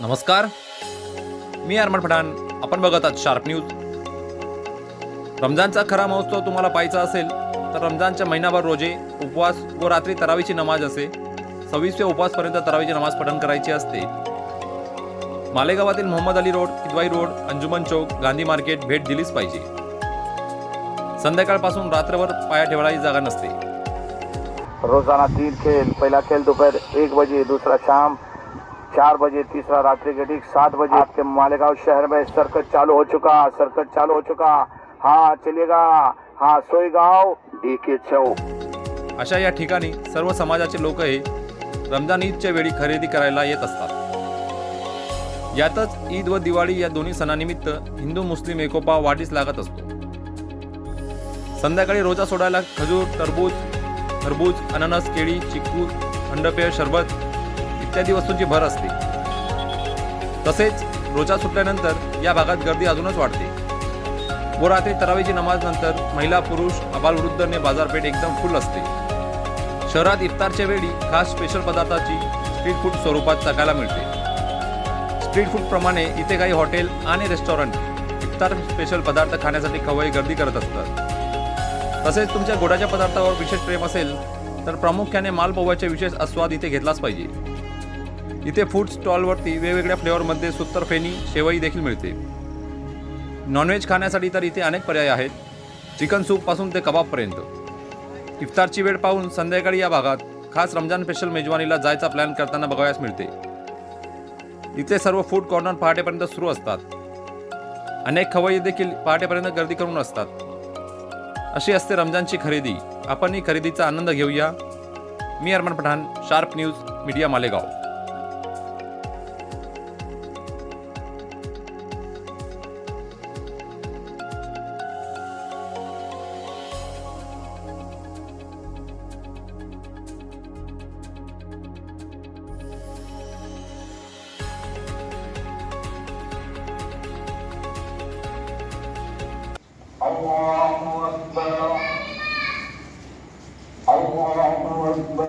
नमस्कार. मी अरमन पठाण. आपण बघत आहात शार्प न्यूज. रमजानचा खरा महोत्सव तुम्हाला पाहायचा असेल तर रमजानच्या महिनाभर रोजे उपवास व रात्री तरावीची नमाज असे. सव्वीसव्या उपवासपर्यंत तरावीची नमाज पठण करायची असते. मालेगावातील Mohammed Ali road Kidwai road Anjuman chowk Gandhi market भेट दिलीच पाहिजे. संध्याकाळपासून रात्रभर पाया ठेवायची जागा नसते. रोजाना तीन खेल पहला खेल दोपहर एक बजे दूसरा शाम. चार बजे तीसरा रात्रि के ठीक सात बजे आपके मालेगांव शहर में सर्कस चालू हो चुका सर्कस चालू हो चुका। हाँ चलेगा हाँ सोयगाव डी के चौक। अशा या ठिकाणी सर्व समाजाचे लोक हे रमजान ईदच्या वेळी खरेदी करायला येत असतात. यातच ईद व दिवाळी या दोन्ही सणानिमित्त हिंदू मुस्लिम एकोपा वाढीस लागत असतो. संध्याकाळी रोजा सोडायला खजूर टरबूज खरबूज अननस केळी चिक्कू थंडपेय सरबत इत्यादी वस्तूंची भर असते. तसेच रोजा सुटल्यानंतर या भागात गर्दी अजूनच वाढते. व रात्री तरावीची नमाज नंतर महिला पुरुष अबालवृद्धने बाजारपेठ एकदम फुल असते. शहरात इफ्तारच्या वेळी खास स्पेशल पदार्थाची स्ट्रीट फूड स्वरूपात चाकायला मिळते. स्ट्रीट फूड प्रमाणे इथे काही हॉटेल आणि रेस्टॉरंट इफ्तार स्पेशल पदार्थ खाण्यासाठी खवई गर्दी करत असतात. तसेच तुमच्या गोडाच्या पदार्थावर विशेष प्रेम असेल तर प्रामुख्याने मालपोव्याचे विशेष आस्वाद इथे घेतलाच पाहिजे. इथे फूड स्टॉलवरती वेगवेगळ्या फ्लेवरमध्ये सुत्तर फेणी शेवई देखील मिळते. नॉनव्हेज खाण्यासाठी तर इथे अनेक पर्याय आहेत. चिकन सूपपासून ते कबाबपर्यंत इफ्तारची वेळ पाहून संध्याकाळी या भागात खास रमजान स्पेशल मेजवानीला जायचा प्लॅन करताना बघावयास मिळते. इथले सर्व फूड कॉर्नर पहाटेपर्यंत सुरू असतात. अनेक खवय्ये देखील पहाटेपर्यंत गर्दी करून असतात. अशी असते रमजानची खरेदी. आपण ही खरेदीचा आनंद घेऊया. मी Arman Pathan sharp news media Malegaon. الله أكبر الله أكبر